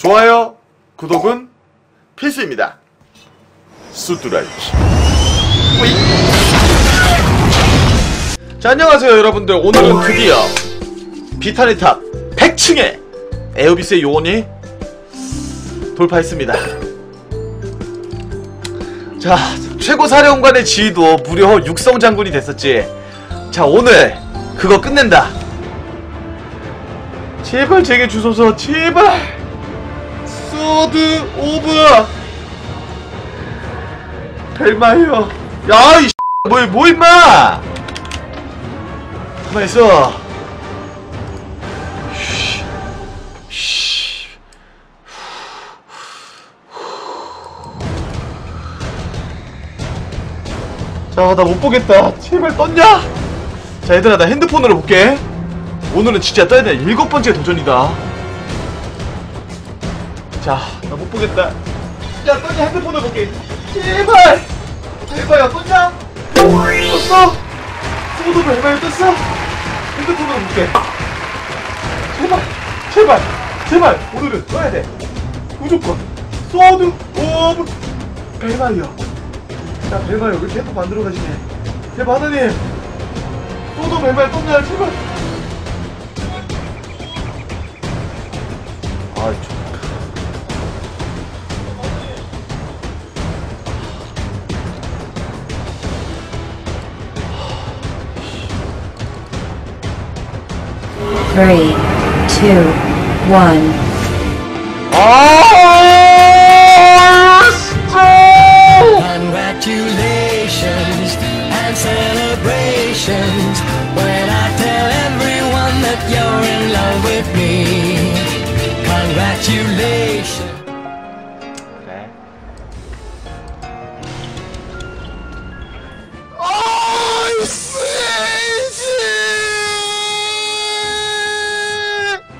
좋아요, 구독은 필수입니다. 뿌잉. 자, 안녕하세요, 여러분들. 오늘은 드디어 비타니 탑 100층에 에어비스의 요원이 돌파했습니다. 자, 최고 사령관의 지위도 무려 육성 장군이 됐었지. 자, 오늘 그거 끝낸다. 제발 제게 주소서, 제발. 소드 오브 벨마이어. 야, 이 뭐, 뭐 임마! 가만 있어. 쉬, 쉬. 자, 나 못 보겠다. 제발 떴냐? 자, 얘들아, 나 핸드폰으로 볼게. 오늘은 진짜 떠야 돼. 일곱 번째 도전이다. 자, 나 못 보겠다. 야, 떴냐? 핸드폰으로 볼게. 제발! 제발, 야, 떴냐? 떴어? 소도 벨마에 떴어? 핸드폰으로 볼게. 제발, 제발, 제발! 오늘은 떠야 돼. 무조건. 소드 오브 벨마이어. 야 벨마요 왜 계속 만들어 가시네 제발 하나님 또도 벨마요 떴냐 제발 three, two, one. Oh, Congratulations and celebrations when I tell everyone that you're in love with me. Congratulations.